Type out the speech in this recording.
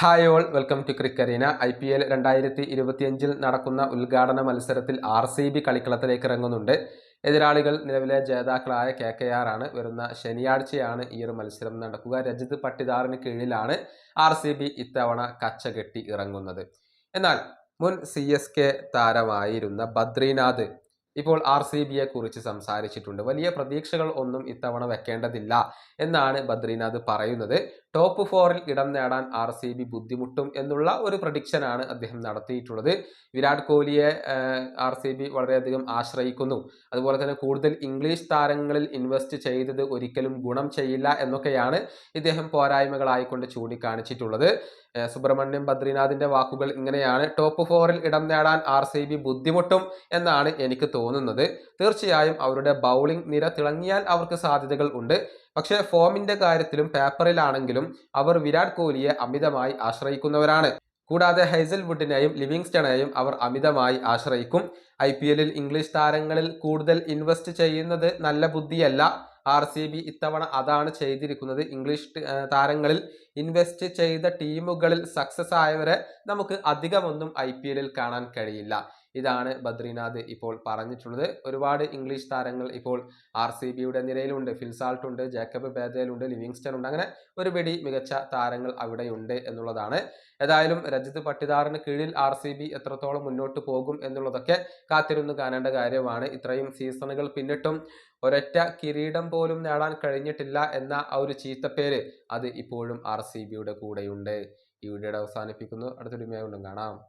Hi all welcome to Crickerina I P L രണ്ടായിരത്തി ഇരുപത്തിയഞ്ചിൽ നടക്കുന്ന ഉദ്ഘാടന മത്സരത്തിൽ ആർ സി ബി കളിക്കളത്തിലേക്ക് ഇറങ്ങുന്നുണ്ട്. എതിരാളികൾ നിലവിലെ ജേതാക്കളായ കെ കെ ആർ ആണ്. വരുന്ന ശനിയാഴ്ചയാണ് ഈ ഒരു മത്സരം നടക്കുക. രജിത് പട്ടിദാറിന് കീഴിലാണ് ആർ സി ബി ഇത്തവണ കച്ചകെട്ടി ഇറങ്ങുന്നത്. എന്നാൽ മുൻ സി എസ് കെ താരമായിരുന്ന ബദ്രീനാഥ് ഇപ്പോൾ ആർ സി ബിയെ കുറിച്ച് സംസാരിച്ചിട്ടുണ്ട്. വലിയ പ്രതീക്ഷകൾ ഒന്നും ഇത്തവണ വെക്കേണ്ടതില്ല എന്നാണ് ബദ്രീനാഥ് പറയുന്നത്. ടോപ്പ് ഫോറിൽ ഇടം നേടാൻ ആർ സി ബി ബുദ്ധിമുട്ടും എന്നുള്ള ഒരു പ്രഡിക്ഷനാണ് അദ്ദേഹം നടത്തിയിട്ടുള്ളത്. വിരാട് കോഹ്ലിയെ ആർ സി ബി വളരെയധികം ആശ്രയിക്കുന്നു. അതുപോലെ തന്നെ കൂടുതൽ ഇംഗ്ലീഷ് താരങ്ങളിൽ ഇൻവെസ്റ്റ് ചെയ്തത് ഒരിക്കലും ഗുണം ചെയ്യില്ല എന്നൊക്കെയാണ് ഇദ്ദേഹം പോരായ്മകളായിക്കൊണ്ട് ചൂണ്ടിക്കാണിച്ചിട്ടുള്ളത്. സുബ്രഹ്മണ്യം ബദ്രിനാഥിന്റെ വാക്കുകൾ ഇങ്ങനെയാണ്. ടോപ്പ് ഫോറിൽ ഇടം നേടാൻ ആർ സി ബി ബുദ്ധിമുട്ടും എന്നാണ് എനിക്ക് തോന്നുന്നത്. തീർച്ചയായും അവരുടെ ബൗളിംഗ് നിര തിളങ്ങിയാൽ അവർക്ക് സാധ്യതകൾ ഉണ്ട്. പക്ഷേ ഫോമിന്റെ കാര്യത്തിലും പേപ്പറിലാണെങ്കിലും അവർ വിരാട് കോഹ്ലിയെ അമിതമായി ആശ്രയിക്കുന്നവരാണ്. കൂടാതെ ഹൈസൽ വുഡിനെയും ലിവിങ്സ്റ്റണെയും അവർ അമിതമായി ആശ്രയിക്കും. ഐ പി എല്ലിൽ ഇംഗ്ലീഷ് താരങ്ങളിൽ കൂടുതൽ ഇൻവെസ്റ്റ് ചെയ്യുന്നത് നല്ല ബുദ്ധിയല്ല. ആർ സി ബി ഇത്തവണ അതാണ് ചെയ്തിരിക്കുന്നത്. ഇംഗ്ലീഷ് താരങ്ങളിൽ ഇൻവെസ്റ്റ് ചെയ്ത ടീമുകളിൽ സക്സസ് ആയവരെ നമുക്ക് അധികമൊന്നും ഐ പി എല്ലിൽ കാണാൻ കഴിയില്ല. ഇതാണ് ബദ്രീനാഥ് ഇപ്പോൾ പറഞ്ഞിട്ടുള്ളത്. ഒരുപാട് ഇംഗ്ലീഷ് താരങ്ങൾ ഇപ്പോൾ ആർ സി ബിയുടെ നിരയിലുണ്ട്. ഫിൽസാൾട്ട് ഉണ്ട് ജേക്കബ് ഉണ്ട് ലിവിങ്സ്റ്റൺ ഉണ്ട് അങ്ങനെ ഒരു പിടി മികച്ച താരങ്ങൾ അവിടെയുണ്ട് എന്നുള്ളതാണ്. ഏതായാലും രജിത് പട്ടിദാറിന് കീഴിൽ ആർ സി ബി എത്രത്തോളം മുന്നോട്ട് പോകും എന്നുള്ളതൊക്കെ കാത്തിരുന്ന് കാണേണ്ട കാര്യമാണ്. ഇത്രയും സീസണുകൾ പിന്നിട്ടും ഒരൊറ്റ കിരീടം പോലും നേടാൻ കഴിഞ്ഞിട്ടില്ല എന്ന ആ ഒരു ചീത്തപ്പേര് അത് ഇപ്പോഴും ആർ സി ബിയുടെ കൂടെയുണ്ട്. ഈ വീഡിയോയുടെ അവസാനിപ്പിക്കുന്നു. അടുത്തൊരു മേ കാണാം.